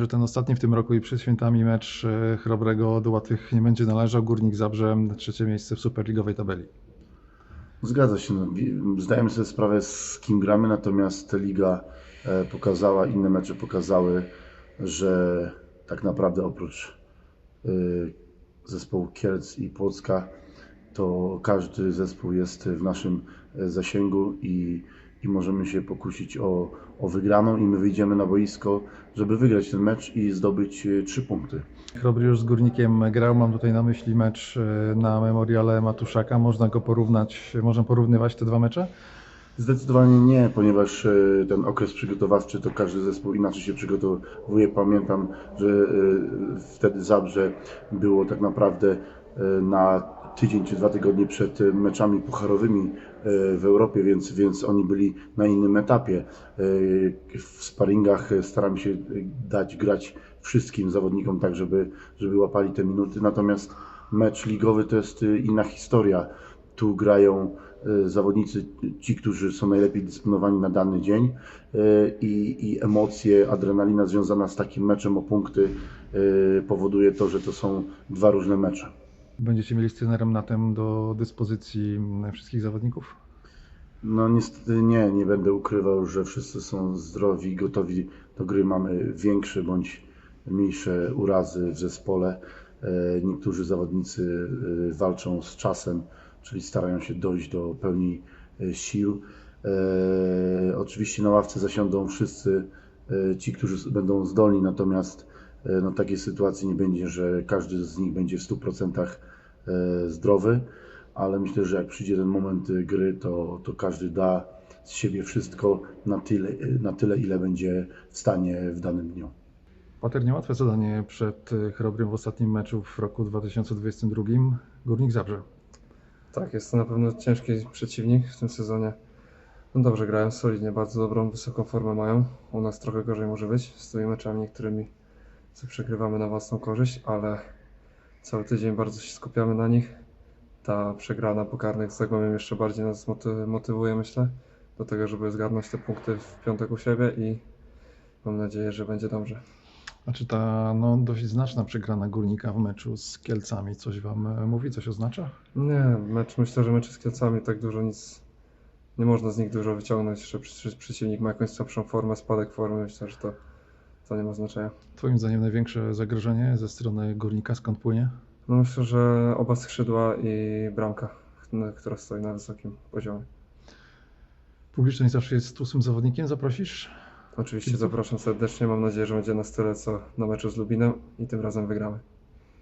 Że ten ostatni w tym roku i przed świętami mecz e, Chrobrego do łatwych nie będzie należał. Górnik Zabrze trzecie miejsce w superligowej tabeli. Zgadza się. Zdajemy sobie sprawę z kim gramy, natomiast liga e, pokazała, inne mecze pokazały, że tak naprawdę oprócz e, zespołu Kielc i Płocka, to każdy zespół jest w naszym zasięgu i, i możemy się pokusić o, o wygraną i my wyjdziemy na boisko, żeby wygrać ten mecz i zdobyć e, trzy punkty. Chrobry już z Górnikiem grał, mam tutaj na myśli mecz e, na memoriale Matuszaka. Można go porównać, można porównywać te dwa mecze? Zdecydowanie nie, ponieważ e, ten okres przygotowawczy to każdy zespół inaczej się przygotowuje. Pamiętam, że wtedy Zabrze było tak naprawdę na tydzień czy dwa tygodnie przed e, meczami pucharowymi e, w Europie, więc, więc oni byli na innym etapie. E, W sparingach staramy się dać grać wszystkim zawodnikom tak, żeby, żeby łapali te minuty. Natomiast mecz ligowy to jest inna historia. Tu grają zawodnicy, ci, którzy są najlepiej dysponowani na dany dzień i, i emocje, adrenalina związana z takim meczem o punkty powoduje to, że to są dwa różne mecze. Będziecie mieli z trenerem Natem do dyspozycji m, wszystkich zawodników? No niestety nie, nie będę ukrywał, że wszyscy są zdrowi, gotowi do gry. Mamy większe bądź mniejsze urazy w zespole. E, Niektórzy zawodnicy e, walczą z czasem, czyli starają się dojść do pełni e, sił. Oczywiście na ławce zasiądą wszyscy ci, którzy będą zdolni, natomiast no, takiej sytuacji nie będzie, że każdy z nich będzie w 100% e, zdrowy ale myślę, że jak przyjdzie ten moment y, gry, to, to każdy da z siebie wszystko na tyle, na tyle, ile będzie w stanie w danym dniu. Pater, niełatwe zadanie przed e, Chrobrym w ostatnim meczu w roku 2022. Górnik Zabrze. Tak, jest to na pewno ciężki przeciwnik w tym sezonie. No dobrze grają, solidnie, bardzo dobrą, wysoką formę mają. U nas trochę gorzej może być z tymi meczami niektórymi, co przegrywamy na własną korzyść, ale cały tydzień bardzo się skupiamy na nich. Ta przegrana po karnych z Zagłębiem jeszcze bardziej nas moty- motywuje, myślę, do tego, żeby zgarnąć te punkty w piątek u siebie i mam nadzieję, że będzie dobrze. A czy ta no, dość znaczna przegrana Górnika w meczu z Kielcami coś Wam e, mówi, coś oznacza? Nie, mecz, myślę, że mecze z Kielcami tak dużo nic, nie można z nich dużo wyciągnąć, że przeciwnik ma jakąś słabszą formę, spadek formy, myślę, że to, to nie ma znaczenia. Twoim zdaniem największe zagrożenie ze strony Górnika skąd płynie? No myślę, że oba skrzydła i bramka, która stoi na wysokim poziomie. Publiczność zawsze jest ósmym zawodnikiem, zaprosisz? Oczywiście Kibiców? zapraszam serdecznie, mam nadzieję, że będzie nas tyle co na meczu z Lubinem i tym razem wygramy.